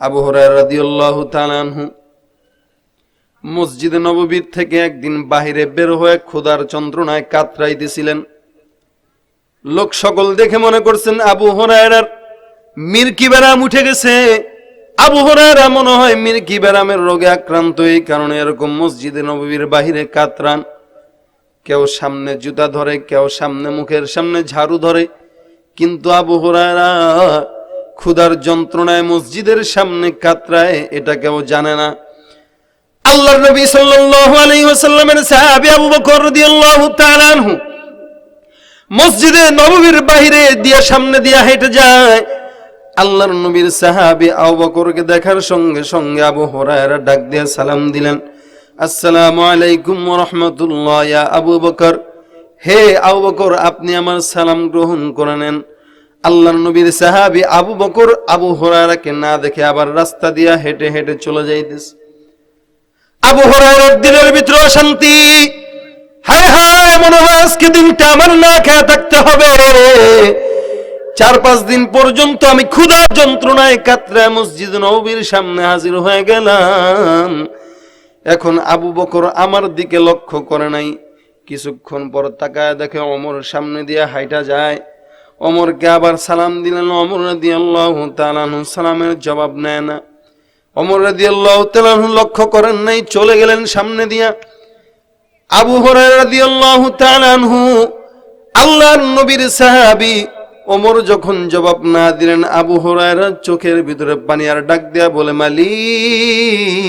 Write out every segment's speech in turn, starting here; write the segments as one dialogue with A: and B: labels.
A: আবু হরায়রা তাআলা মসজিদে নববীর থেকে একদিন বাহিরে বের হয়ে ক্ষুধার যন্ত্রণায় কাতরাইতেছিলেন লোক সকল দেখে মনে করছেন আবু হরায়রার মির্কি বেরাম উঠে গেছে। আবু হরায়রা মনে হয় মির্কি বেরামের রোগে আক্রান্ত, এই কারণে এরকম মসজিদে নববীর বাহিরে কাতরান। কেউ সামনে জুতা ধরে, কেউ সামনে মুখের সামনে ঝাড়ু ধরে। কিন্তু আবু হরায়রা ক্ষুধার যন্ত্রণায় মসজিদের সামনে কাতরায়, এটা কেউ জানে না। আল্লাহর নবী সাল্লাল্লাহু আলাইহি ওয়াসাল্লামের সাহাবী আবু বকর রাদিয়াল্লাহু তাআলা আনহু মসজিদে নববীর বাহিরে দিয়া সামনে দিয়া হেঁটে যায়। আল্লাহর নবীর সাহাবী আবু বকরকে দেখার সঙ্গে সঙ্গে আবু হুরায়রা ডাক দিয়ে সালাম দিলেন। আসসালামু আলাইকুম ওয়া রাহমাতুল্লাহ ইয়া আবু বকর। হে আবু বকর, আপনি আমার সালাম গ্রহণ করে নেন। আল্লাহর নবীর সাহাবী আবু বকর, আবু হুরায়রাকে না দেখে আবার রাস্তা দিয়া হেঁটে হেঁটে চলে যাইতেছে। আবু হরার দিনের ভিতরে অশান্তি হায় হায়, মনে হয় আজকে দিনটা আমার না খেয়ে থাকতে হবে। চার পাঁচ দিন পর্যন্ত আমি ক্ষুধা যন্ত্রণায় কাতরা মসজিদ নবীর সামনে হাজির হয়ে গেলাম। এখন আবু বকর আমার দিকে লক্ষ্য করে নাই। কিছুক্ষণ পর তাকায় দেখে অমর সামনে দিয়ে হাইটা যায়। অমরকে আবার সালাম দিলেন, অমর দিয়ে আল্লাহ তালানু সালামের জবাব নেয় না। অমর রাদিয়াল্লাহু তাআলা লক্ষ্য করেন নাই, চলে গেলেন সামনে দিয়া। আবু হুরায়রা রাদিয়াল্লাহু তাআলা আনহু আল্লাহর নবীর সাহাবী ওমর যখন জবাব না দিলেন, আবু হুরায়রা চোখের ভিতরে পানি আর ডাক দেয়া বলে, মালিক,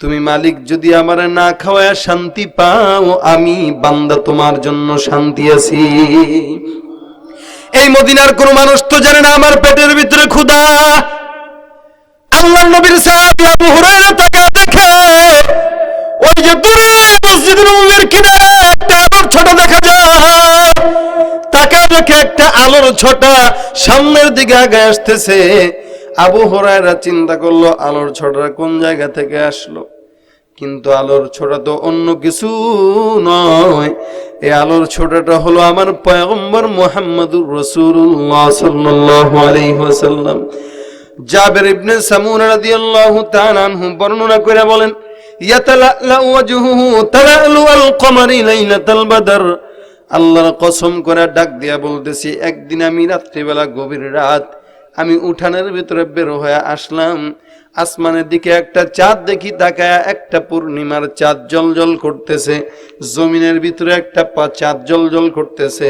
A: তুমি মালিক, যদি আমার না খাওয়ায় শান্তি পাও, আমি বান্দা তোমার জন্য শান্তি আছি। এই মদিনার কোন মানুষ তো জানে না আমার পেটের ভিতরে ক্ষুধা। আল্লাহ নবীর তাকে দেখে, ওই যে দূরে মসজিদ নববীর কিনারে একটা আলোর ছোট দেখা যায়। তাকে দেখে একটা আলোর ছোটা সামনের দিকে আগে আসতেছে। আবু চিন্তা করল, আলোর ছোটটা কোন জায়গা থেকে আসলো? কিন্তু আলোর ছোটা তো অন্য কিছু নয়। এই আলোর ছোটাটা হলো আমার পয়গম্বর মুহাম্মদুর ওয়াসাল্লাম। জাবের ইবনে সামুন তাআলা বর্ণনা করে বলেন ইয়াতালালা ওয়াজহুহু তালালু আল কমারি লাইলাতাল বদর। আল্লাহর কসম করে ডাক দিয়া বলতেছি, একদিন আমি রাত্রিবেলা গভীর রাত আমি উঠানের ভিতরে বের হয়ে আসলাম আসমানের দিকে একটা চাঁদ দেখি তাকায় একটা পূর্ণিমার চাঁদ জল করতেছে। জমিনের ভিতরে একটা চাঁদ জল করতেছে।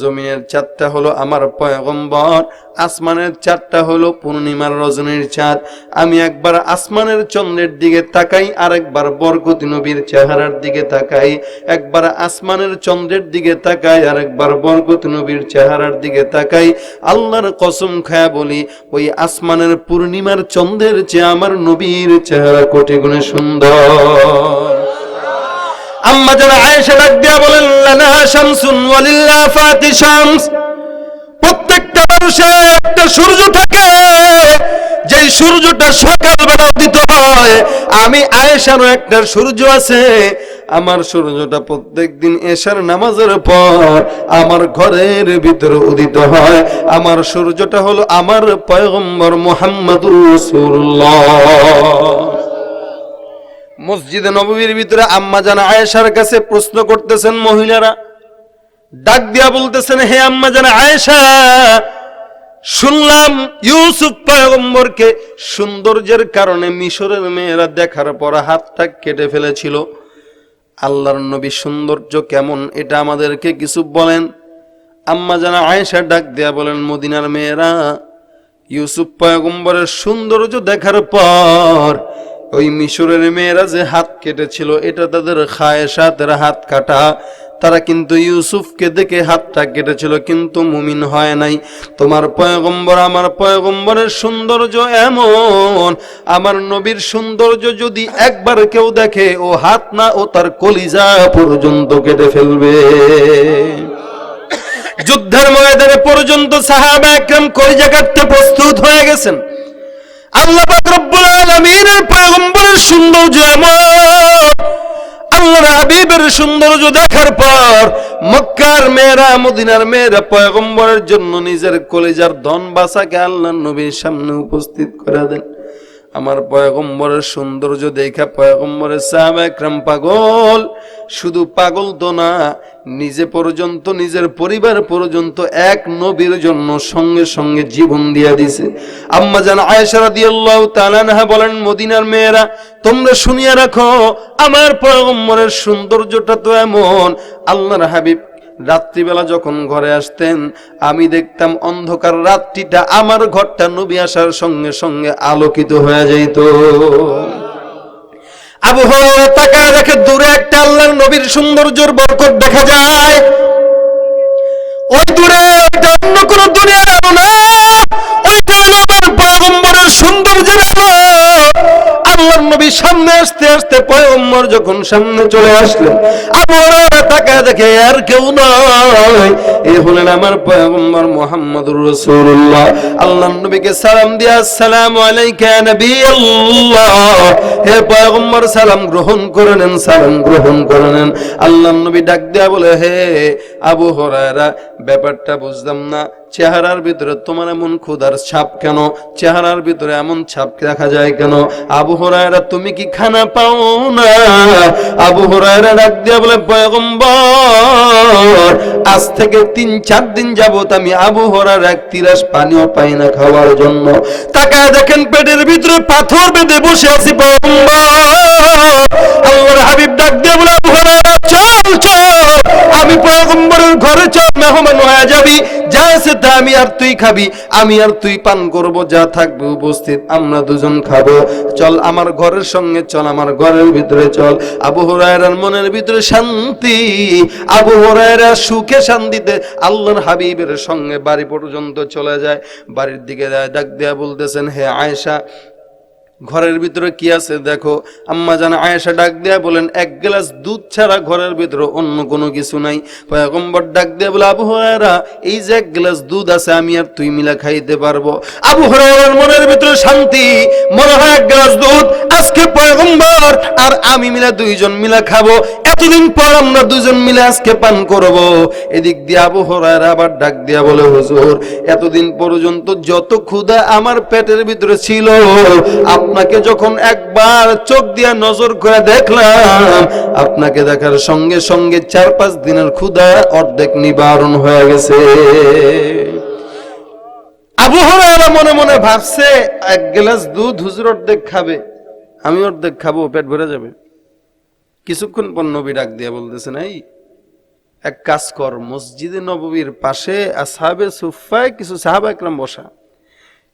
A: জমিনের চাঁদটা হলো আমার পয়গম্বর, আসমানের চাঁদটা হলো পূর্ণিমার রজনীর চাঁদ। আমি একবার আসমানের চন্দ্রের দিকে তাকাই, আরেকবার বরকতি নবীর চেহারার দিকে তাকাই। একবার আসমানের চন্দ্রের দিকে তাকাই, আরেকবার বরকতি নবীর চেহারার দিকে তাকাই। আল্লাহর কসম খায়া বলি, ওই আসমানের পূর্ণিমার চন্দ্রের চেয়ে আমার নবীর চেহারা কোটি গুণে সুন্দর। আম্মা যারা আয়েশা ডাক দিয়া বলেন, লানা শামসুন ওয়ালিল্লাহ ফাতি শামস। প্রত্যেকটা মানুষের একটা সূর্য থাকে। যেই সূর্যটা সকালবেলা উদিত হয়। আমি আয়েশারও একটা সূর্য আছে। আমার সূর্যটা প্রত্যেকদিন এশার নামাজের পর আমার ঘরের ভিতরে উদিত হয়। আমার সূর্যটা হলো আমার পয়গম্বর রাসূলুল্লাহ। মসজিদে নববীর ভিতরে আম্মা জানা আয়েশার কাছে প্রশ্ন করতেছেন মহিলারা। ডাক দিয়া বলতেছেন, হে আম্মা জানা আয়েশা, শুনলাম ইউসুফ পয়গম্বরকে সৌন্দর্যের কারণে মিশরের মেয়েরা দেখার পর হাতটা কেটে ফেলেছিল। আল্লাহর নবী সৌন্দর্য কেমন, এটা আমাদেরকে কিছু বলেন। আম্মা জানা আয়েশা ডাক দেয়া বলেন, মদিনার মেয়েরা, ইউসুফ পয়গম্বরের সৌন্দর্য দেখার পর, ওই মিশরের মেয়েরা যে হাত কেটেছিল, এটা তাদের খায়েশাতের হাত কাটা। তারা কিন্তু ইউসুফকে দেখে হাতটা কেটেছিল, কিন্তু মুমিন হয় নাই। তোমার পয়গম্বর আমার পয়গম্বরের সৌন্দর্য এমন, আমার নবীর সৌন্দর্য যদি একবার কেউ দেখে, ও হাত না, ও তার কলিজা পর্যন্ত কেটে ফেলবে। যুদ্ধের ময়দানে পর্যন্ত সাহাবা একরাম কলিজা কাটতে প্রস্তুত হয়ে গেছেন। আল্লাহ রব্বুল আলামিনের পয়গম্বরের সৌন্দর্য এমন আল্লাহর হাবিবের সৌন্দর্য দেখার পর মক্কার মেয়েরা, মদিনার মেয়েরা পয়গম্বরের জন্য নিজের কলেজার ধন বাসাকে আল্লাহ নবীর সামনে উপস্থিত করে দেন। আমার পয়গম্বরের সৌন্দর্য দেখা, পয়গম্বরের সাহাবা একরাম পাগল। শুধু পাগল তো না, নিজে পর্যন্ত, নিজের পরিবার পর্যন্ত এক নবীর জন্য সঙ্গে সঙ্গে জীবন দিয়া দিছে। আম্মা জান আয়েশা রাদিয়াল্লাহু তাআলা আনহা বলেন, মদিনার মেয়েরা, তোমরা শুনিয়া রাখো, আমার পয়গম্বরের সৌন্দর্যটা তো এমন, আল্লাহর হাবিব রাত্রিবেলা যখন ঘরে আসতেন, আমি দেখতাম অন্ধকার রাত্রিটা আমার ঘরটা নবী আসার সঙ্গে সঙ্গে আলোকিত হয়ে যাইত। তাকায় দেখে দূরে একটা আল্লাহর নবীর সৌন্দর্যের বরকত দেখা যায়। ওই দূরে অন্য কোন দুনিয়ার আলো না, ওইটা আমার পয়গম্বরের সৌন্দর্যের আলো। আল্লাহর নবী সামনে আসতে আসতে পয়গম্বর যখন সামনে চলে আসলেন আবহাওয়া তাকায় দেখে আর কেউ নয় এ হলেন আমার পয়গম্বর মোহাম্মদুর রাসূলুল্লাহ। আল্লাহর নবীকে সালাম দিয়া নবী হে পয়গম্বর, সালাম গ্রহণ করে নেন, সালাম গ্রহণ করে নেন। আল্লাহর নবী ডাক দেয়া বলে, হে আবু হরায়রা, ব্যাপারটা বুঝলাম না। চেহারার ভিতরে তোমার এমন ক্ষুধার ছাপ কেন? চেহারার ভিতরে এমন ছাপ দেখা যায় কেন? আবু হরায়রা, তুমি কি খানা পাও না? আবু হরায়রা ডাক দিয়া বলে, পয়গম্বর আজ থেকে তিন, চার দিন যাবত আমি আবু হরার এক তিরাস পানিও পাই না খাওয়ার জন্য। তাকায় দেখেন পেটের ভিতরে পাথর বেঁধে বসে আছি আল্লাহর হাবিব ডাক দিয়া চল চল। আমি পয়গম্বরের ঘরে চল, মেহমান হয়ে যাবি। যা আছে তা আমি আর তুই খাবি, আমি আর তুই পান করব, যা থাকবে উপস্থিত, আমরা দুজন খাব। চল আমার ঘরের সঙ্গে চল, আমার ঘরের ভিতরে চল। আবু হুরায়রার মনের ভিতরে শান্তি, আবু হুরায়রা সুখে শান্তিতে আল্লাহর হাবিবের সঙ্গে বাড়ি পর্যন্ত চলে যায়। বাড়ির দিকে ডাক দেয়া বলতেছেন, হে আয়েশা ঘরের ভিতরে কি আছে দেখো। আম্মা জান আয়েশা ডাক দেয়া বলেন, এক গ্লাস দুধ ছাড়া ঘরের ভিতরে অন্য কোনো কিছু নাই। পয়গম্বর ডাক দেয়া বলে, আবু হরায়রা, এই যে এক গ্লাস দুধ আছে, আমি আর তুই মিলা খাইতে পারব। আবু হরায়রার মনের ভিতরে শান্তি, মনে হয় এক গ্লাস দুধ। আজকে পয়গম্বর আর আমি মিলা দুইজন মিলা খাব। এতদিন পর আমরা দুজন মিলে আজকে পান করব? এদিক দিয়ে আবু হরায়রা আবার ডাক দিয়া বলে, হুজুর, এতদিন পর্যন্ত যত ক্ষুধা আমার পেটের ভিতরে ছিল, আপনাকে যখন একবার চোখ দিয়া নজর করে দেখলাম, আপনাকে দেখার সঙ্গে সঙ্গে চার পাঁচ দিনের ক্ষুধা অর্ধেক নিবারণ হয়ে গেছে। আবু হরায়রা মনে মনে ভাবছে, এক গ্লাস দুধ হুজুর অর্ধেক খাবে, আমি অর্ধেক খাব, পেট ভরে যাবে। কিছুক্ষণ পর নবী ডাক দিয়ে বলতেছেন এই এক কাজ কর, মসজিদে নববীর পাশে আসহাবে সুফায় কিছু সাহাবা একরাম বসা।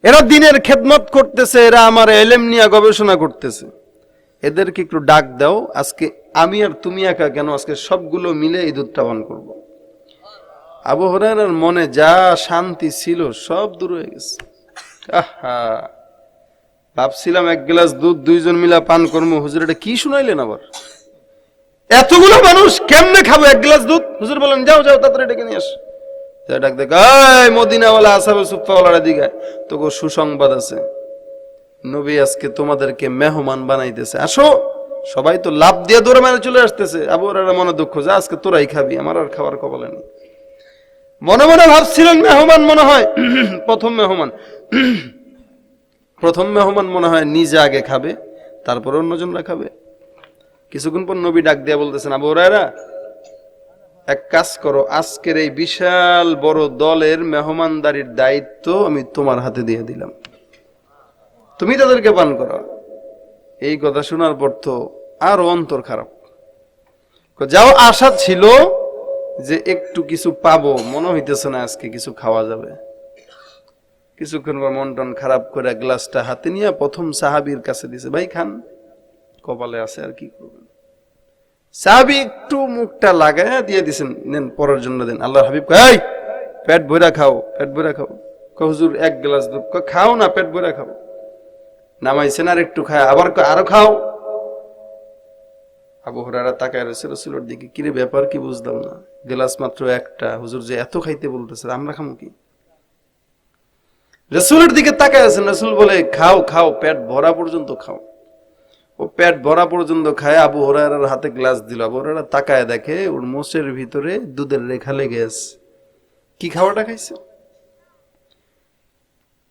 A: এরা দিনের খেদমত করতেছে, এরা আমার এলেম নিয়ে গবেষণা করতেছে। এদেরকে একটু ডাক দাও, আজকে আমি আর তুমি একা কেন? আজকে সবগুলো মিলে এই দুধটা পান করব। আবু হরাইরার মনে যা শান্তি ছিল, সব দূর হয়ে গেছে। আহা! ভাবছিলাম এক গ্লাস দুধ, দুইজন মিলা পান কর্ম হুজুর, এটা কি শুনাইলেন আবার? এতগুলো মানুষ কেমনে খাব? এক গ্লাস দুধ? হুজুর বলেন, যাও যাও, তাড়াতাড়ি ডেকে নিয়ে আস। যা ডাক দেখ এই মদিনাওয়ালা আসাবে সুপ্পাওয়ালার দিকে তোকে সুসংবাদ আছে। নবী আজকে তোমাদেরকে মেহমান বানাইতেছে। আসো, সবাই তো লাভ দিয়ে দৌড়ে মেরে চলে আসতেছে। আবু হরাইরা মনে দুঃখ যে, আজকে তোরাই খাবি, আমার আর খাবার কবলে নেই। মনে মনে ভাবছিলেন মেহমান মনে হয়, প্রথম মেহমান। প্রথম মেহমান মনে হয় নিজে আগে খাবে, তারপরে অন্যজনরা খাবে। কিছুক্ষণ পর নবী ডাক দিয়া বলতেছেন, আবু রায়রা এক কাজ করো, আজকের এই বিশাল বড় দলের মেহমানদারির দায়িত্ব আমি তোমার হাতে দিয়ে দিলাম। তুমি তাদেরকে পান করো। এই কথা শোনার পর তো আরও অন্তর খারাপ। যাও, আশা ছিল যে একটু কিছু পাবো, মনে হইতেছে না আজকে কিছু খাওয়া যাবে। কিছুক্ষণ পর মন টন খারাপ করে গ্লাসটা হাতে নিয়ে প্রথম সাহাবির কাছে দিছে, ভাই, খান। কপালে আছে আর কি করবেন সাহাবি একটু মুখটা লাগায় দিয়ে দিছেন, নেন পরের জন্য দেন। আল্লাহ হাবিব এই, পেট ভরা খাও, পেট ভরা খাও। হুজুর, এক গ্লাস দুধ। খাও না, পেট ভরা খাও। নামাইছেন আর একটু খায়, আবার আরও খাও। আবু হরারা তাকায় রয়েছে, রসুলের দিকে কিরে ব্যাপার, কি বুঝলাম না। গ্লাস মাত্র একটা, হুজুর যে এত খাইতে বলতেছে, আমরা খামো কি? রসুলের দিকে তাকায় আছেন, রসুল বলে, খাও খাও, পেট ভরা পর্যন্ত খাও। ও পেট ভরা পর্যন্ত খায় আবু হরার হাতে গ্লাস দিল। আবু হরারা তাকায় দেখে ওর মোষের ভিতরে দুধের রেখা লেগে আছে। কি খাওয়াটা খাইছে?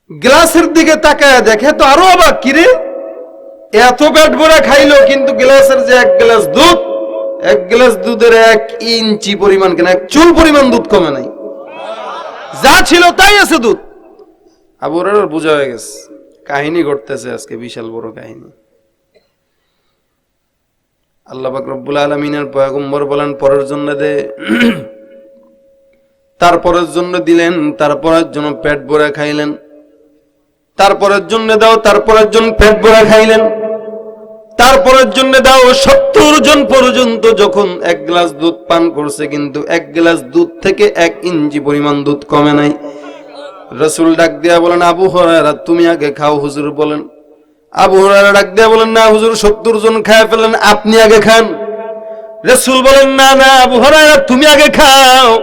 A: গ্লাসের দিকে তাকায় দেখে তো আরও আবার কিরে এত পেট ভরা খাইলো, কিন্তু গ্লাসের যে এক গ্লাস দুধ, এক গ্লাস দুধের এক ইঞ্চি পরিমাণ কেন? এক চুল পরিমাণ দুধ কমে নাই। যা ছিল তাই আছে দুধ। আবু হরার বোঝা হয়ে গেছে। কাহিনী ঘটতেছে আজকে বিশাল বড় কাহিনী। আল্লাহ পাক রব্বুল আলমিনের পয়গম্বর বলেন, পরের জন্য দে। তারপরের জন্য দিলেন, তারপরের জন্য পেট ভরে খাইলেন। তারপরের জন্য দাও, তারপরের জন্য পেট ভরে খাইলেন। তারপরের জন্য দাও, সত্তর জন পর্যন্ত যখন এক গ্লাস দুধ পান করছে, কিন্তু এক গ্লাস দুধ থেকে এক ইঞ্চি পরিমাণ দুধ কমে নাই। রসুল ডাক দিয়া বলেন, আবু হরারা তুমি আগে খাও, হুজুর বলেন। আবু হরারা ডাক দিয়া বলেন, না, হুজুর, সত্তর জন খায় ফেলেন, আপনি আগে খান। রসুল বলেন, না না, আবু হরারা তুমি আগে খাও।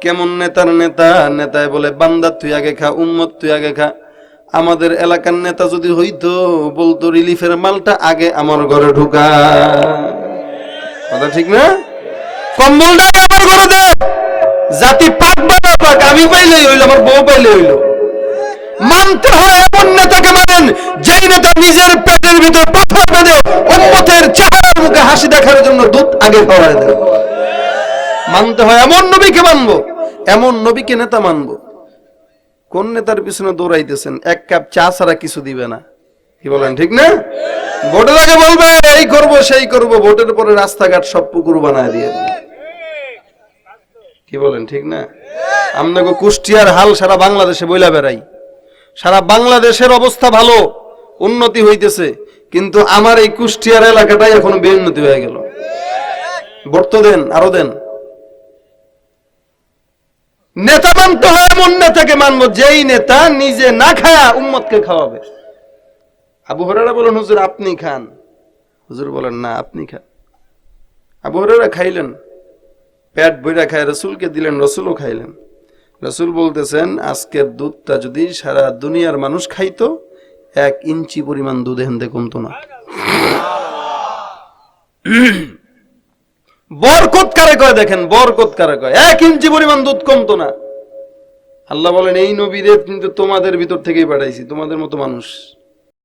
A: কেমন নেতার নেতা, নেতায় বলে, বান্দা, তুই আগে খা, উম্মত, তুই আগে খা। আমাদের এলাকার নেতা যদি হইতো, বলতো, রিলিফের মালটা আগে আমার ঘরে ঢুকা। কথা ঠিক না? কম্বলটা আমার ঘরে দে। জাতি পাক পাক, আমি পাইলেই হইল, আমার বউ পাইলে হইল। মানতে হয় এমন নেতাকে মানেন, যেই নেতা নিজের পেটের ভিতর পাথর বেঁধে চেহারার মুখে হাসি দেখার জন্য দুধ আগে মানতে হয় এমন নবীকে মানবো, এমন নবীকে নেতা মানবো। কোন নেতার পিছনে দৌড়াইতেছেন? এক কাপ চা ছাড়া কিছু দিবে না। কি বলেন, ঠিক না? ভোটের আগে বলবে, এই করব, সেই করব। ভোটের পরে রাস্তাঘাট সব পুকুর বানায় দিয়ে কি বলেন, ঠিক না? আপনাকে কুষ্টিয়ার হাল সারা বাংলাদেশে বইলা বেড়াই। সারা বাংলাদেশের অবস্থা ভালো, উন্নতি হইতেছে, কিন্তু আমার এই কুষ্টিয়ার এলাকাটাই এখন বেউন্নতি হয়ে গেল। ভোট তো দেন, আরও দেন। নেতা মানতে হয় এমন নেতাকে মানবো, যেই নেতা নিজে না খায়া উম্মতকে খাওয়াবে। আবু হরারা বলেন, হুজুর, আপনি খান। হুজুর বলেন, না, আপনি খান। আবু হরারা খাইলেন, পেট বইরা খায় রসুলকে দিলেন, রসুলও খাইলেন। রসুল বলতেছেন, আজকের দুধটা যদি সারা দুনিয়ার মানুষ খাইতো, এক ইঞ্চি পরিমাণ দুধ হেনতে কমতো না। বরকত কারে কয় দেখেন, বরকত কারে কয়? এক ইঞ্চি পরিমাণ দুধ কমতো না। আল্লাহ বলেন, এই নবীদের কিন্তু তোমাদের ভিতর থেকেই পাঠাইছি, তোমাদের মতো মানুষ।